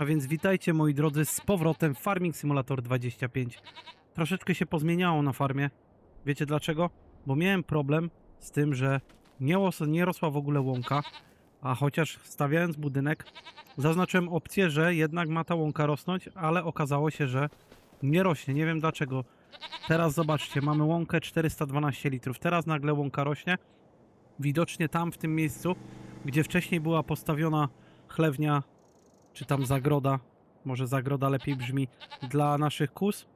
A więc witajcie moi drodzy z powrotem Farming Simulator 25. Troszeczkę się pozmieniało na farmie. Wiecie dlaczego? Bo miałem problem z tym, że nie, nie rosła w ogóle łąka, a chociaż stawiając budynek zaznaczyłem opcję, że jednak ma ta łąka rosnąć, ale okazało się, że nie rośnie. Nie wiem dlaczego. Teraz zobaczcie, mamy łąkę 412 litrów. Teraz nagle łąka rośnie. Widocznie tam w tym miejscu, gdzie wcześniej była postawiona chlewnia czy tam zagroda, może zagroda lepiej brzmi, dla naszych kus,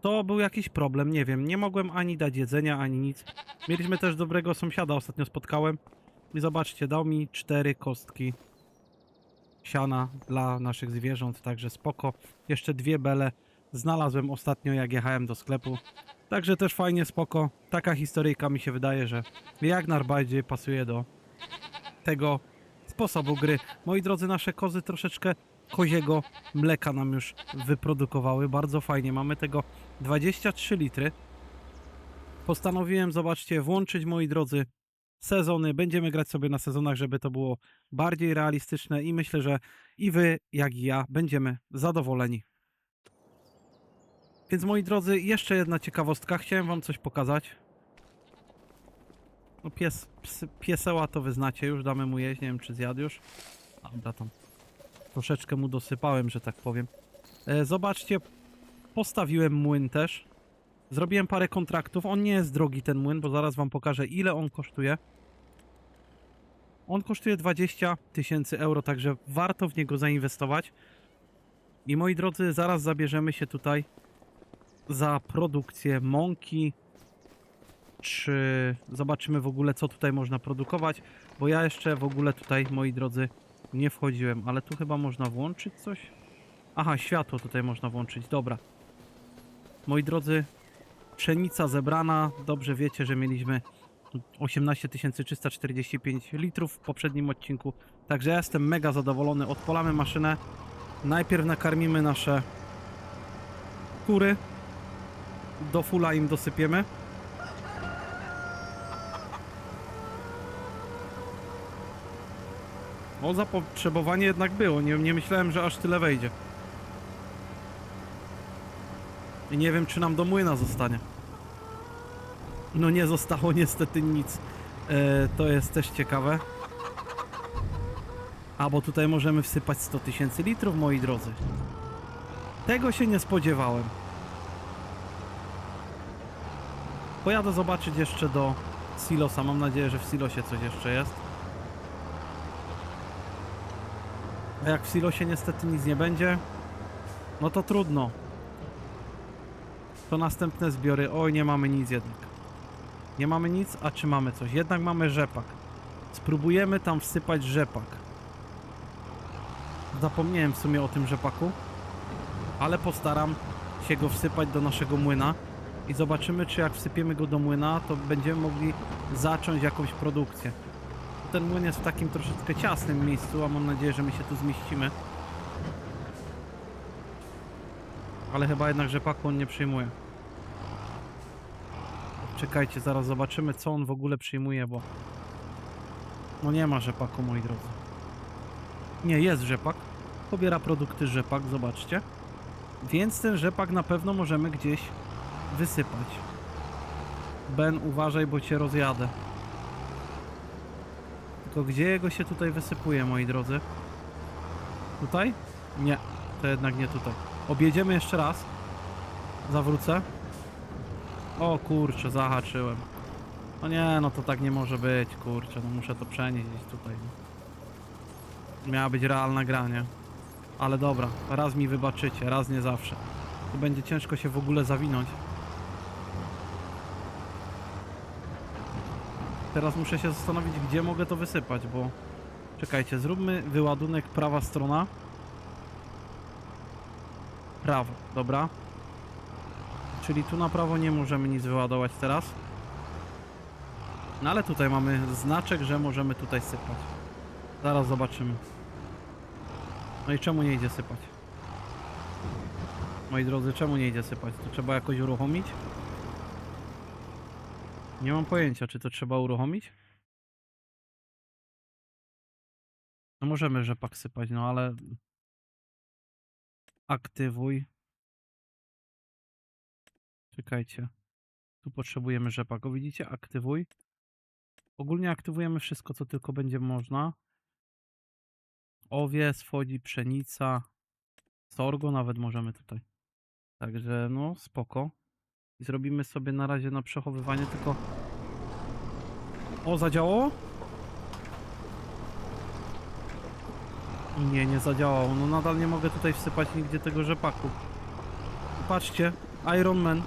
to był jakiś problem, nie wiem, nie mogłem ani dać jedzenia, ani nic. Mieliśmy też dobrego sąsiada, ostatnio spotkałem i zobaczcie, dał mi cztery kostki siana dla naszych zwierząt, także spoko. Jeszcze dwie bele znalazłem ostatnio, jak jechałem do sklepu. Także też fajnie, spoko. Taka historyjka mi się wydaje, że jak najbardziej pasuje do tego sposobu gry. Moi drodzy, nasze kozy troszeczkę koziego mleka nam już wyprodukowały. Bardzo fajnie. Mamy tego 23 litry. Postanowiłem, zobaczcie, włączyć, moi drodzy, sezony. Będziemy grać sobie na sezonach, żeby to było bardziej realistyczne i myślę, że i wy, jak i ja będziemy zadowoleni. Więc moi drodzy, jeszcze jedna ciekawostka. Chciałem wam coś pokazać. No pies, pieseła to wy znacie już, damy mu jeść, nie wiem czy zjadł już. Dobra, tam troszeczkę mu dosypałem, że tak powiem. E, zobaczcie, postawiłem młyn też. Zrobiłem parę kontraktów, on nie jest drogi ten młyn, bo zaraz wam pokażę ile on kosztuje. On kosztuje 20 tysięcy euro, także warto w niego zainwestować. I moi drodzy, zaraz zabierzemy się tutaj za produkcję mąki, czy zobaczymy w ogóle co tutaj można produkować, bo ja jeszcze w ogóle tutaj, moi drodzy, nie wchodziłem, ale tu chyba można włączyć coś? Aha, światło tutaj można włączyć, dobra. Moi drodzy, pszenica zebrana, dobrze wiecie, że mieliśmy 18 345 litrów w poprzednim odcinku, także ja jestem mega zadowolony, odpalamy maszynę, najpierw nakarmimy nasze kury, do fula im dosypiemy. O, zapotrzebowanie jednak było. Nie, nie myślałem, że aż tyle wejdzie. I nie wiem, czy nam do młyna zostanie. No nie zostało niestety nic. E, to jest też ciekawe. A, bo tutaj możemy wsypać 100 tysięcy litrów, moi drodzy. Tego się nie spodziewałem. Pojadę zobaczyć jeszcze do silosa. Mam nadzieję, że w silosie coś jeszcze jest. A jak w silosie niestety nic nie będzie, no to trudno. To następne zbiory. Oj, nie mamy nic jednak. Nie mamy nic, a czy mamy coś? Jednak mamy rzepak. Spróbujemy tam wsypać rzepak. Zapomniałem w sumie o tym rzepaku, ale postaram się go wsypać do naszego młyna i zobaczymy, czy jak wsypiemy go do młyna, to będziemy mogli zacząć jakąś produkcję. Ten młyn jest w takim troszeczkę ciasnym miejscu, a mam nadzieję, że my się tu zmieścimy. Ale chyba jednak rzepaku on nie przyjmuje. Czekajcie, zaraz zobaczymy, co on w ogóle przyjmuje, bo... No nie ma rzepaku, moi drodzy. Nie, jest rzepak. Pobiera produkty rzepak, zobaczcie. Więc ten rzepak na pewno możemy gdzieś wysypać. Ben, uważaj, bo cię rozjadę. Tylko gdzie jego się tutaj wysypuje, moi drodzy? Tutaj? Nie, to jednak nie tutaj. Objedziemy jeszcze raz. Zawrócę. O kurczę, zahaczyłem. No nie, no to tak nie może być, kurczę, no muszę to przenieść gdzieś tutaj. Miała być realna gra, nie? Ale dobra, raz mi wybaczycie, raz nie zawsze. Tu będzie ciężko się w ogóle zawinąć. Teraz muszę się zastanowić, gdzie mogę to wysypać, bo... Czekajcie, zróbmy wyładunek prawa strona. Prawo, dobra. Czyli tu na prawo nie możemy nic wyładować teraz. No ale tutaj mamy znaczek, że możemy tutaj sypać. Zaraz zobaczymy. No i czemu nie idzie sypać? Moi drodzy, czemu nie idzie sypać? To trzeba jakoś uruchomić? Nie mam pojęcia, czy to trzeba uruchomić. No możemy rzepak sypać, no ale aktywuj. Czekajcie. Tu potrzebujemy rzepak. O, widzicie? Aktywuj. Ogólnie aktywujemy wszystko, co tylko będzie można. Owies, wchodzi pszenica, sorgo nawet możemy tutaj. Także no, spoko. I zrobimy sobie na razie na przechowywanie tylko... O, zadziałało? Nie, nie zadziałało. No nadal nie mogę tutaj wsypać nigdzie tego rzepaku. Patrzcie, Iron Man.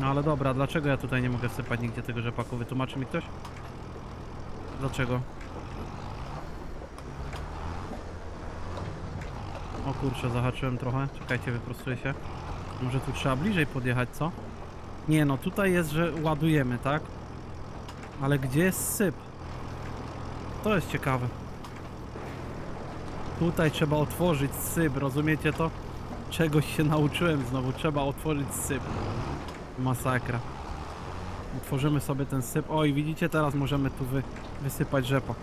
No ale dobra, dlaczego ja tutaj nie mogę wsypać nigdzie tego rzepaku? Wytłumaczy mi ktoś? Dlaczego? O kurczę, zahaczyłem trochę. Czekajcie, wyprostuję się. Może tu trzeba bliżej podjechać, co? Nie no, tutaj jest, że ładujemy, tak? Ale gdzie jest syp? To jest ciekawe. Tutaj trzeba otworzyć syp, rozumiecie to? Czegoś się nauczyłem znowu, trzeba otworzyć syp. Masakra. Otworzymy sobie ten syp. Oj, widzicie, teraz możemy tu wy, wysypać rzepak.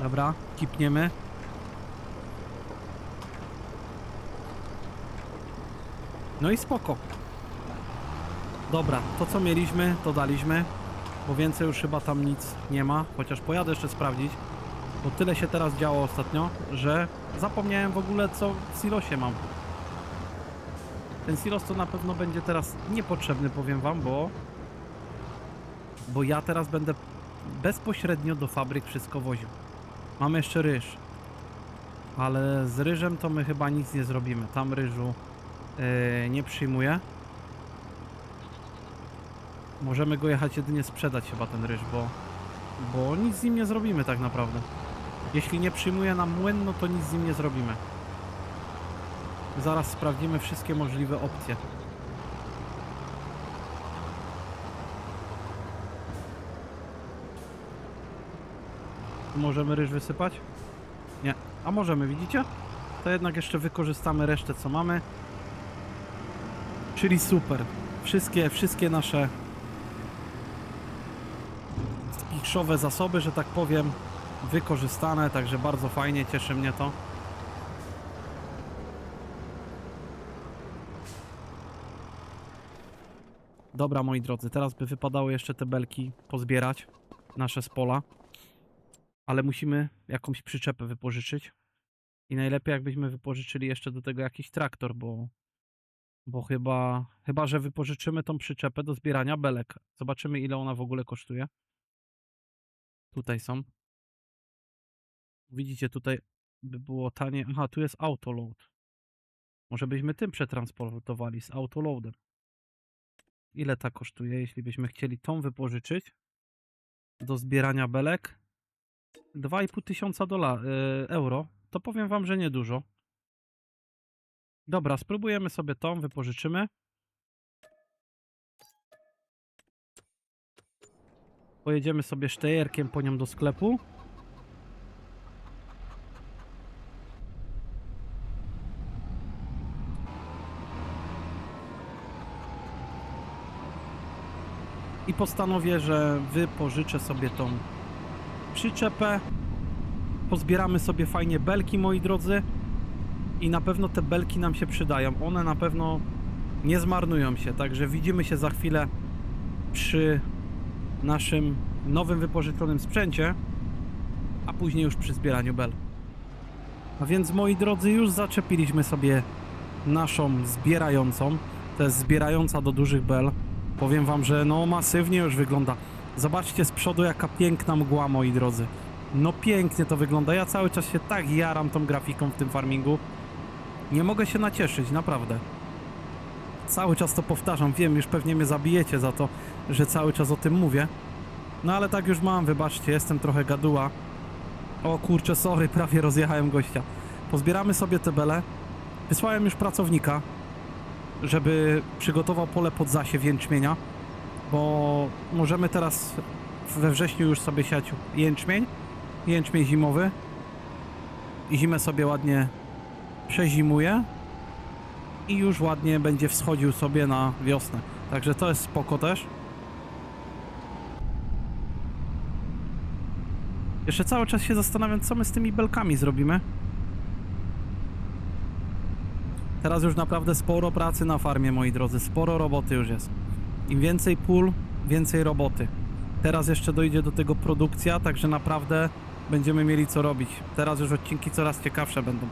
Dobra, kipniemy. No i spoko. Dobra, to co mieliśmy, to daliśmy. Bo więcej już chyba tam nic nie ma. Chociaż pojadę jeszcze sprawdzić. Bo tyle się teraz działo ostatnio, że zapomniałem w ogóle co w silosie mam. Ten silos to na pewno będzie teraz niepotrzebny, powiem wam, bo... Bo ja teraz będę bezpośrednio do fabryk wszystko woził. Mam jeszcze ryż. Ale z ryżem to my chyba nic nie zrobimy. Tam ryżu yy, nie przyjmuję. Możemy go jechać jedynie sprzedać chyba ten ryż, bo, bo nic z nim nie zrobimy tak naprawdę. Jeśli nie przyjmuje nam młyn, no to nic z nim nie zrobimy. Zaraz sprawdzimy wszystkie możliwe opcje. Możemy ryż wysypać? Nie. A możemy, widzicie? To jednak jeszcze wykorzystamy resztę co mamy. Czyli super. Wszystkie, wszystkie nasze spichrzowe zasoby, że tak powiem, wykorzystane, także bardzo fajnie, cieszy mnie to. Dobra, moi drodzy, teraz by wypadało jeszcze te belki pozbierać, nasze z pola. Ale musimy jakąś przyczepę wypożyczyć. I najlepiej jakbyśmy wypożyczyli jeszcze do tego jakiś traktor, bo bo chyba, chyba, że wypożyczymy tą przyczepę do zbierania belek. Zobaczymy, ile ona w ogóle kosztuje. Tutaj są. Widzicie, tutaj by było tanie. Aha, tu jest autoload. Może byśmy tym przetransportowali z autoloadem. Ile ta kosztuje, jeśli byśmy chcieli tą wypożyczyć do zbierania belek? 2,5 tysiąca dola- y, euro. To powiem wam, że niedużo. Dobra, spróbujemy sobie tą, wypożyczymy. Pojedziemy sobie sztejerkiem po nią do sklepu. I postanowię, że wypożyczę sobie tą przyczepę. Pozbieramy sobie fajnie belki, moi drodzy i na pewno te belki nam się przydają. One na pewno nie zmarnują się, także widzimy się za chwilę przy naszym nowym wypożyczonym sprzęcie, a później już przy zbieraniu bel. A więc moi drodzy, już zaczepiliśmy sobie naszą zbierającą. To jest zbierająca do dużych bel. Powiem wam, że no masywnie już wygląda. Zobaczcie z przodu jaka piękna mgła, moi drodzy. No pięknie to wygląda. Ja cały czas się tak jaram tą grafiką w tym farmingu. Nie mogę się nacieszyć, naprawdę. Cały czas to powtarzam, wiem, już pewnie mnie zabijecie za to, że cały czas o tym mówię. No ale tak już mam, wybaczcie, jestem trochę gaduła. O kurczę, sorry, prawie rozjechałem gościa. Pozbieramy sobie te bele. Wysłałem już pracownika, żeby przygotował pole pod zasiew jęczmienia, bo możemy teraz we wrześniu już sobie siać jęczmień, jęczmień zimowy i zimę sobie ładnie przezimuje i już ładnie będzie wschodził sobie na wiosnę. Także to jest spoko też. Jeszcze cały czas się zastanawiam, co my z tymi belkami zrobimy. Teraz już naprawdę sporo pracy na farmie, moi drodzy. Sporo roboty już jest. Im więcej pól, więcej roboty. Teraz jeszcze dojdzie do tego produkcja, także naprawdę będziemy mieli co robić. Teraz już odcinki coraz ciekawsze będą.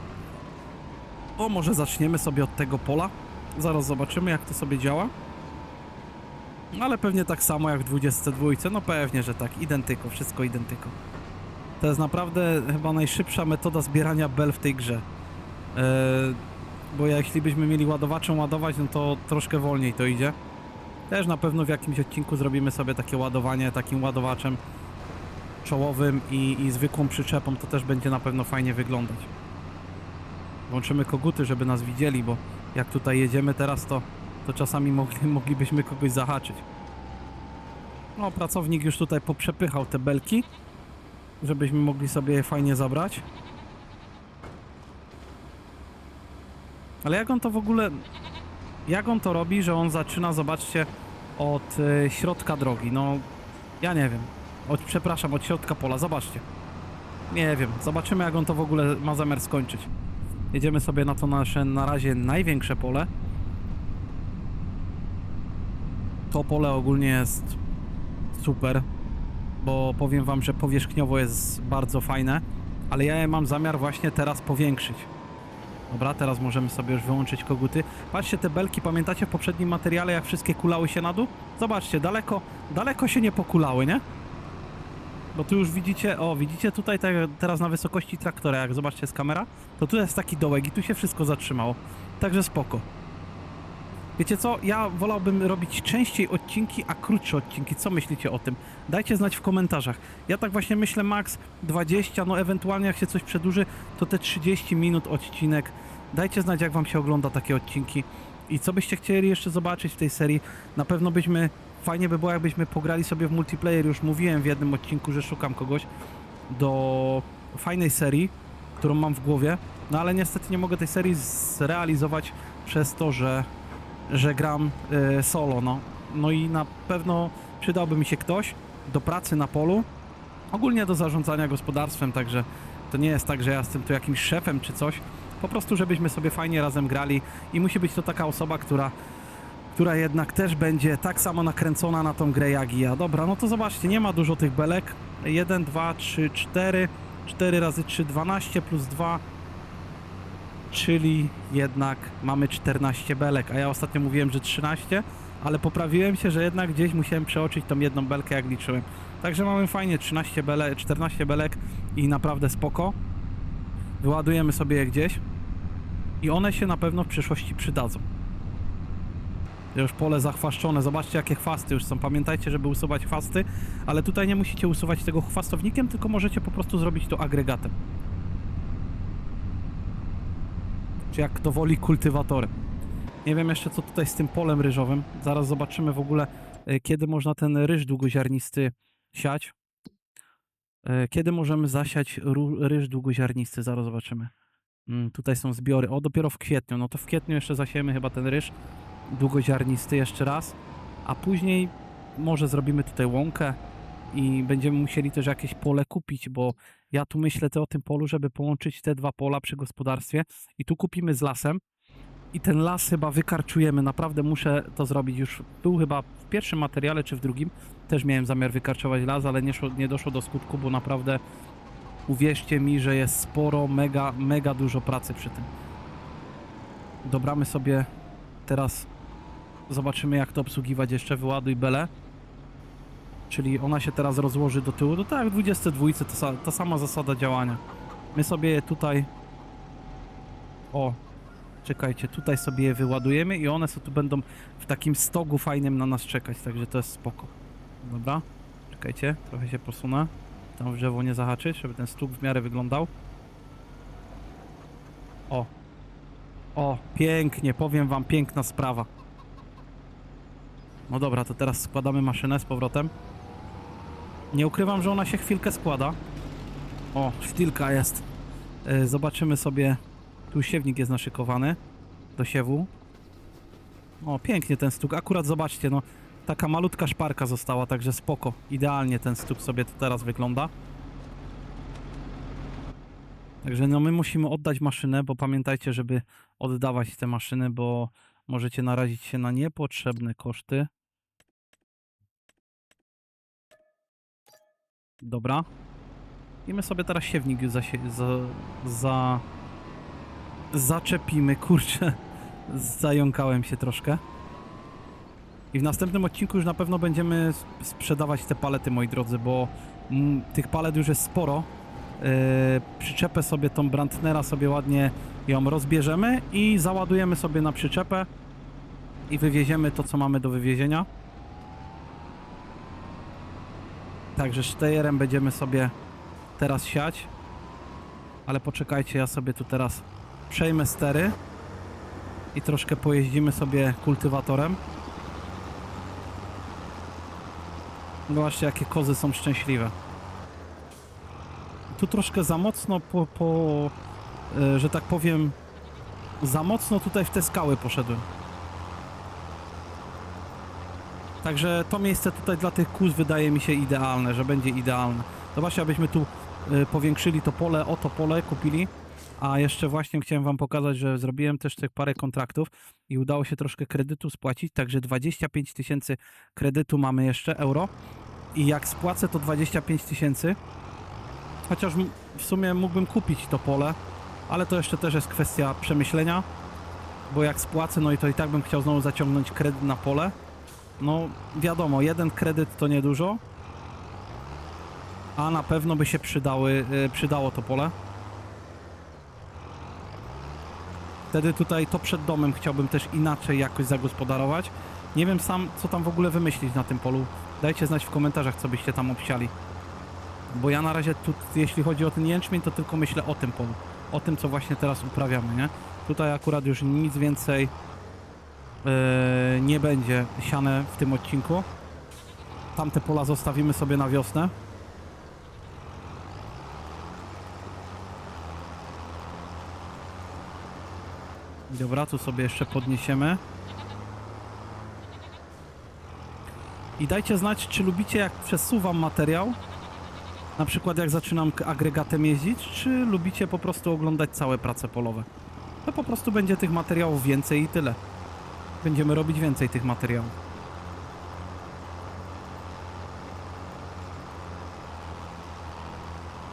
Może zaczniemy sobie od tego pola? Zaraz zobaczymy, jak to sobie działa. Ale pewnie tak samo jak w 22. No pewnie, że tak. Identyko, wszystko identyko. To jest naprawdę chyba najszybsza metoda zbierania bel w tej grze. Eee, bo jeśli byśmy mieli ładowaczem ładować, no to troszkę wolniej to idzie. Też na pewno w jakimś odcinku zrobimy sobie takie ładowanie takim ładowaczem czołowym i, i zwykłą przyczepą, to też będzie na pewno fajnie wyglądać. Włączymy koguty, żeby nas widzieli, bo jak tutaj jedziemy teraz, to, to czasami mogli, moglibyśmy kogoś zahaczyć. No, pracownik już tutaj poprzepychał te belki, żebyśmy mogli sobie je fajnie zabrać. Ale jak on to w ogóle... Jak on to robi, że on zaczyna, zobaczcie, od e, środka drogi? No, ja nie wiem. Od, przepraszam, od środka pola, zobaczcie. Nie wiem, zobaczymy jak on to w ogóle ma zamiar skończyć. Jedziemy sobie na to nasze na razie największe pole. To pole ogólnie jest super, bo powiem wam, że powierzchniowo jest bardzo fajne, ale ja je mam zamiar właśnie teraz powiększyć. Dobra, teraz możemy sobie już wyłączyć koguty. Patrzcie, te belki, pamiętacie w poprzednim materiale, jak wszystkie kulały się na dół? Zobaczcie, daleko, daleko się nie pokulały, nie? Bo tu już widzicie, o, widzicie tutaj te, teraz na wysokości traktora, jak zobaczcie z kamera, to tu jest taki dołek i tu się wszystko zatrzymało. Także spoko. Wiecie co, ja wolałbym robić częściej odcinki, a krótsze odcinki. Co myślicie o tym? Dajcie znać w komentarzach. Ja tak właśnie myślę, max 20, no ewentualnie jak się coś przedłuży, to te 30 minut odcinek. Dajcie znać, jak wam się ogląda takie odcinki i co byście chcieli jeszcze zobaczyć w tej serii. Na pewno byśmy, fajnie by było, jakbyśmy pograli sobie w multiplayer. Już mówiłem w jednym odcinku, że szukam kogoś do fajnej serii, którą mam w głowie. No ale niestety nie mogę tej serii zrealizować przez to, że że gram e, solo, no. No i na pewno przydałby mi się ktoś do pracy na polu, ogólnie do zarządzania gospodarstwem, także to nie jest tak, że ja jestem tu jakimś szefem czy coś, po prostu żebyśmy sobie fajnie razem grali i musi być to taka osoba, która która jednak też będzie tak samo nakręcona na tą grę jak i ja. Dobra, no to zobaczcie, nie ma dużo tych belek. 1, 2, 3, 4, 4 razy 3, 12 plus 2 czyli jednak mamy 14 belek, a ja ostatnio mówiłem, że 13, ale poprawiłem się, że jednak gdzieś musiałem przeoczyć tą jedną belkę, jak liczyłem. Także mamy fajnie 13 bele, 14 belek i naprawdę spoko. Wyładujemy sobie je gdzieś i one się na pewno w przyszłości przydadzą. Już pole zachwaszczone, zobaczcie jakie chwasty już są. Pamiętajcie, żeby usuwać chwasty, ale tutaj nie musicie usuwać tego chwastownikiem, tylko możecie po prostu zrobić to agregatem. czy jak kto woli kultywatorem. Nie wiem jeszcze co tutaj z tym polem ryżowym. Zaraz zobaczymy w ogóle e, kiedy można ten ryż długoziarnisty siać. E, Kiedy możemy zasiać ryż długoziarnisty? Zaraz zobaczymy. Mm, tutaj są zbiory. O, dopiero w kwietniu. No to w kwietniu jeszcze zasiejemy chyba ten ryż długoziarnisty jeszcze raz. A później może zrobimy tutaj łąkę i będziemy musieli też jakieś pole kupić, bo ja tu myślę o tym polu, żeby połączyć te dwa pola przy gospodarstwie i tu kupimy z lasem i ten las chyba wykarczujemy. Naprawdę muszę to zrobić. Już był chyba w pierwszym materiale czy w drugim. Też miałem zamiar wykarczować las, ale nie, szło, nie doszło do skutku, bo naprawdę uwierzcie mi, że jest sporo, mega, mega dużo pracy przy tym. Dobramy sobie teraz zobaczymy jak to obsługiwać jeszcze wyładuj belę. Czyli ona się teraz rozłoży do tyłu. No tak, w 22 to ta sama zasada działania. My sobie je tutaj. O, czekajcie, tutaj sobie je wyładujemy i one sobie tu będą w takim stogu fajnym na nas czekać, także to jest spoko. Dobra, czekajcie, trochę się posunę. Tam w drzewo nie zahaczyć, żeby ten stóg w miarę wyglądał. O. O, pięknie, powiem wam, piękna sprawa. No dobra, to teraz składamy maszynę z powrotem. Nie ukrywam, że ona się chwilkę składa. O, sztilka jest. E, Zobaczymy sobie. Tu siewnik jest naszykowany do siewu. O, pięknie ten stuk. Akurat zobaczcie, no taka malutka szparka została, także spoko. Idealnie ten stuk sobie to teraz wygląda. Także no my musimy oddać maszynę, bo pamiętajcie, żeby oddawać te maszyny, bo możecie narazić się na niepotrzebne koszty. Dobra. I my sobie teraz siewnik za, za, za zaczepimy, kurczę. Zająkałem się troszkę. I w następnym odcinku już na pewno będziemy sprzedawać te palety, moi drodzy, bo tych palet już jest sporo. Yy, przyczepę sobie tą Brandnera sobie ładnie ją rozbierzemy i załadujemy sobie na przyczepę i wywieziemy to, co mamy do wywiezienia. Także sztejerem będziemy sobie teraz siać. Ale poczekajcie, ja sobie tu teraz przejmę stery i troszkę pojeździmy sobie kultywatorem. Zobaczcie, jakie kozy są szczęśliwe. Tu troszkę za mocno po, po e, że tak powiem, za mocno tutaj w te skały poszedłem. Także to miejsce tutaj dla tych kóz wydaje mi się idealne, że będzie idealne. Zobaczcie, abyśmy tu y, powiększyli to pole, o to pole kupili. A jeszcze właśnie chciałem wam pokazać, że zrobiłem też tych parę kontraktów i udało się troszkę kredytu spłacić, także 25 tysięcy kredytu mamy jeszcze, euro. I jak spłacę to 25 tysięcy, chociaż w sumie mógłbym kupić to pole, ale to jeszcze też jest kwestia przemyślenia, bo jak spłacę, no i to i tak bym chciał znowu zaciągnąć kredyt na pole. No wiadomo, jeden kredyt to niedużo, a na pewno by się przydały, y, przydało to pole. Wtedy tutaj to przed domem chciałbym też inaczej jakoś zagospodarować. Nie wiem sam, co tam w ogóle wymyślić na tym polu. Dajcie znać w komentarzach, co byście tam obsiali. Bo ja na razie tu, jeśli chodzi o ten jęczmień, to tylko myślę o tym polu. O tym, co właśnie teraz uprawiamy, nie? Tutaj akurat już nic więcej nie będzie siane w tym odcinku. Tamte pola zostawimy sobie na wiosnę. Dobra, tu sobie jeszcze podniesiemy. I dajcie znać, czy lubicie jak przesuwam materiał. Na przykład jak zaczynam agregatem jeździć, czy lubicie po prostu oglądać całe prace polowe. To po prostu będzie tych materiałów więcej i tyle. Będziemy robić więcej tych materiałów.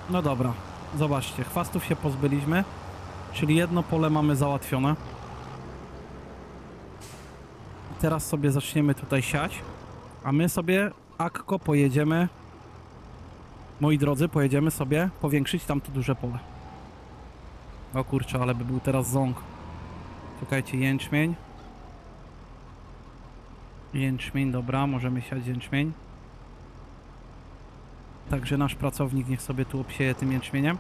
No dobra, zobaczcie, chwastów się pozbyliśmy, czyli jedno pole mamy załatwione. Teraz sobie zaczniemy tutaj siać, a my sobie akko pojedziemy, moi drodzy, pojedziemy sobie powiększyć tamto duże pole. O kurczę, ale by był teraz ząg. Czekajcie, jęczmień. Jęczmień, dobra, możemy siać jęczmień. Także nasz pracownik niech sobie tu obsieje tym jęczmieniem.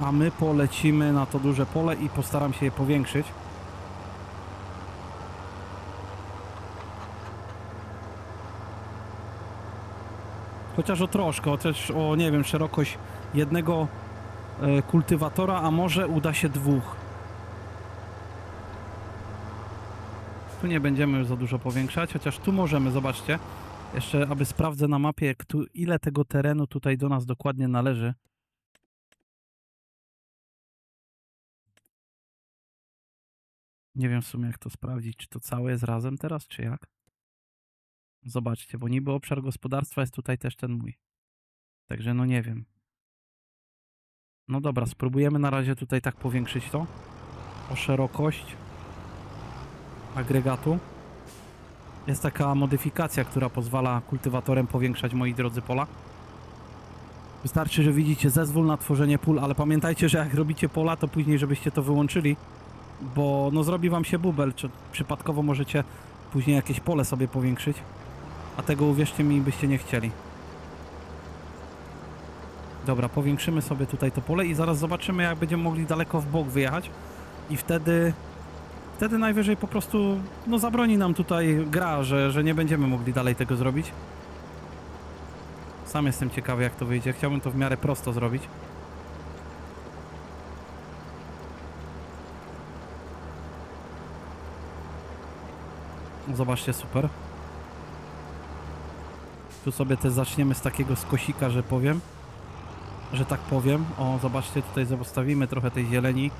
A my polecimy na to duże pole i postaram się je powiększyć. Chociaż o troszkę, chociaż o nie wiem, szerokość jednego e, kultywatora, a może uda się dwóch. Tu nie będziemy już za dużo powiększać, chociaż tu możemy, zobaczcie. Jeszcze, aby sprawdzę na mapie, tu, ile tego terenu tutaj do nas dokładnie należy. Nie wiem w sumie, jak to sprawdzić, czy to całe jest razem teraz, czy jak. Zobaczcie, bo niby obszar gospodarstwa jest tutaj też ten mój. Także no nie wiem. No dobra, spróbujemy na razie tutaj tak powiększyć to. O szerokość agregatu. Jest taka modyfikacja, która pozwala kultywatorem powiększać, moi drodzy, pola. Wystarczy, że widzicie zezwól na tworzenie pól, ale pamiętajcie, że jak robicie pola, to później żebyście to wyłączyli, bo no zrobi wam się bubel, czy przypadkowo możecie później jakieś pole sobie powiększyć, a tego uwierzcie mi, byście nie chcieli. Dobra, powiększymy sobie tutaj to pole i zaraz zobaczymy, jak będziemy mogli daleko w bok wyjechać i wtedy wtedy najwyżej po prostu no zabroni nam tutaj gra, że, że nie będziemy mogli dalej tego zrobić. Sam jestem ciekawy jak to wyjdzie. Chciałbym to w miarę prosto zrobić. Zobaczcie, super. Tu sobie też zaczniemy z takiego skosika, że powiem. że tak powiem. O, zobaczcie, tutaj zostawimy trochę tej zieleni,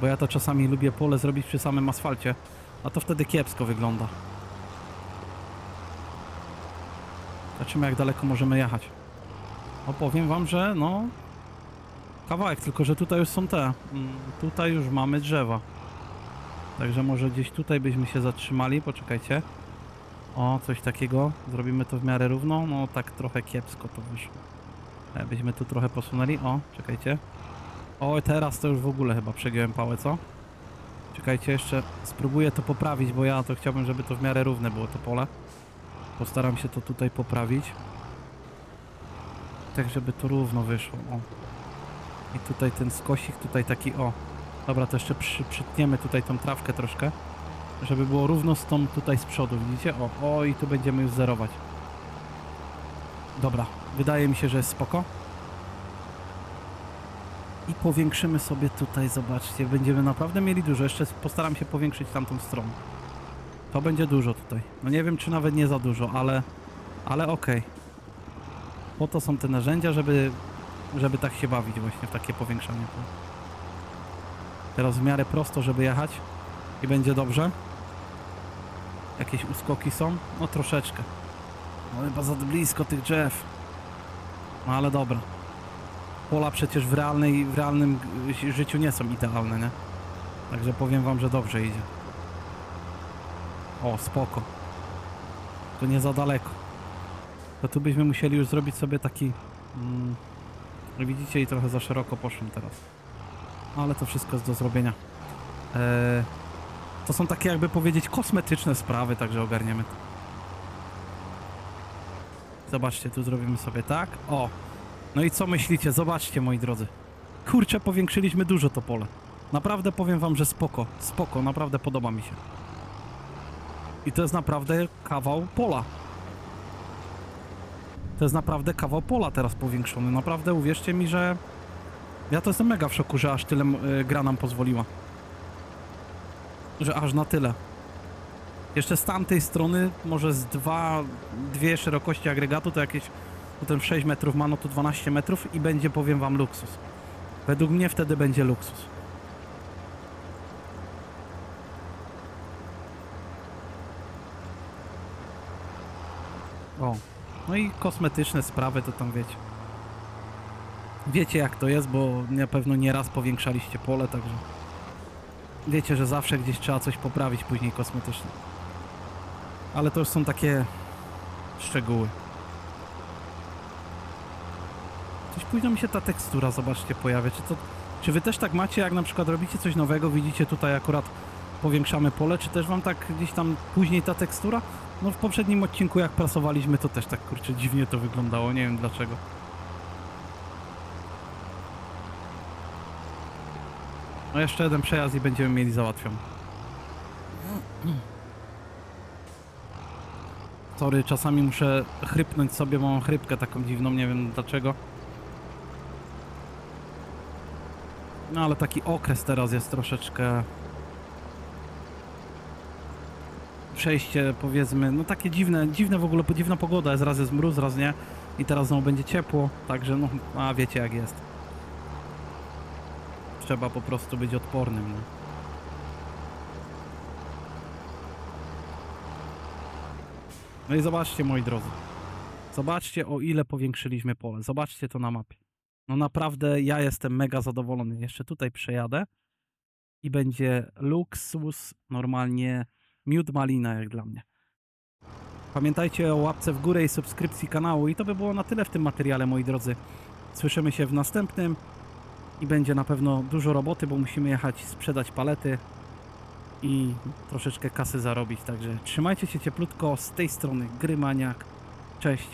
bo ja to czasami lubię pole zrobić przy samym asfalcie, a to wtedy kiepsko wygląda. Zobaczymy, jak daleko możemy jechać. No, powiem wam, że no... Kawałek, tylko że tutaj już są te. mm, Tutaj już mamy drzewa. Także może gdzieś tutaj byśmy się zatrzymali, poczekajcie. O, coś takiego. Zrobimy to w miarę równo. No tak trochę kiepsko to wyszło. E, Byśmy tu trochę posunęli. O, czekajcie. O, teraz to już w ogóle chyba przegiąłem pałę, co? Czekajcie, jeszcze spróbuję to poprawić, bo ja to chciałbym, żeby to w miarę równe było to pole. Postaram się to tutaj poprawić. Tak, żeby to równo wyszło. O. I tutaj ten skosik, tutaj taki o. Dobra, to jeszcze przy, przytniemy tutaj tą trawkę troszkę, żeby było równo z tą tutaj z przodu, widzicie? O, o i tu będziemy już zerować. Dobra, wydaje mi się, że jest spoko. I powiększymy sobie tutaj, zobaczcie, będziemy naprawdę mieli dużo. Jeszcze postaram się powiększyć tamtą stronę. To będzie dużo tutaj. No nie wiem, czy nawet nie za dużo, ale, ale okej. Po to są te narzędzia, żeby, żeby tak się bawić właśnie w takie powiększanie. Teraz w miarę prosto, żeby jechać i będzie dobrze. Jakieś uskoki są? No troszeczkę. No chyba za blisko tych drzew. No ale dobra. Pola przecież w, realnej, w realnym życiu nie są idealne, nie? Także powiem wam, że dobrze idzie. O, spoko. To nie za daleko. To tu byśmy musieli już zrobić sobie taki... Mm, widzicie i trochę za szeroko poszłem teraz. Ale to wszystko jest do zrobienia. Eee, to są takie jakby powiedzieć kosmetyczne sprawy, także ogarniemy. Zobaczcie, tu zrobimy sobie tak. O! No i co myślicie? Zobaczcie, moi drodzy. Kurczę, powiększyliśmy dużo to pole. Naprawdę powiem wam, że spoko. Spoko, naprawdę podoba mi się. I to jest naprawdę kawał pola. To jest naprawdę kawał pola teraz powiększony. Naprawdę uwierzcie mi, że ja to jestem mega w szoku, że aż tyle y, gra nam pozwoliła. Że aż na tyle. Jeszcze z tamtej strony, może z dwa, dwie szerokości agregatu, to jakieś, potem 6 metrów ma, no to 12 metrów i będzie, powiem wam, luksus. Według mnie wtedy będzie luksus. O, no i kosmetyczne sprawy to tam wiecie. Wiecie jak to jest, bo na pewno nieraz powiększaliście pole, także wiecie, że zawsze gdzieś trzeba coś poprawić później kosmetycznie. Ale to już są takie szczegóły. Coś późno mi się ta tekstura, zobaczcie, pojawia. Czy, to, czy wy też tak macie, jak na przykład robicie coś nowego, widzicie tutaj akurat powiększamy pole, czy też wam tak gdzieś tam później ta tekstura? No w poprzednim odcinku jak prasowaliśmy, to też tak kurczę dziwnie to wyglądało, nie wiem dlaczego. No jeszcze jeden przejazd i będziemy mieli załatwiony. Sorry, czasami muszę chrypnąć sobie, bo mam chrypkę taką dziwną, nie wiem dlaczego. No ale taki okres teraz jest troszeczkę... Przejście powiedzmy, no takie dziwne, dziwne w ogóle, dziwna pogoda jest, raz jest mróz, raz nie. I teraz znowu będzie ciepło, także no, a wiecie jak jest. Trzeba po prostu być odpornym. No. No i zobaczcie, moi drodzy. Zobaczcie, o ile powiększyliśmy pole. Zobaczcie to na mapie. No naprawdę, ja jestem mega zadowolony. Jeszcze tutaj przejadę i będzie luksus, normalnie miód malina jak dla mnie. Pamiętajcie o łapce w górę i subskrypcji kanału i to by było na tyle w tym materiale, moi drodzy. Słyszymy się w następnym i będzie na pewno dużo roboty, bo musimy jechać sprzedać palety i troszeczkę kasy zarobić. Także trzymajcie się cieplutko z tej strony Grymaniak. Cześć.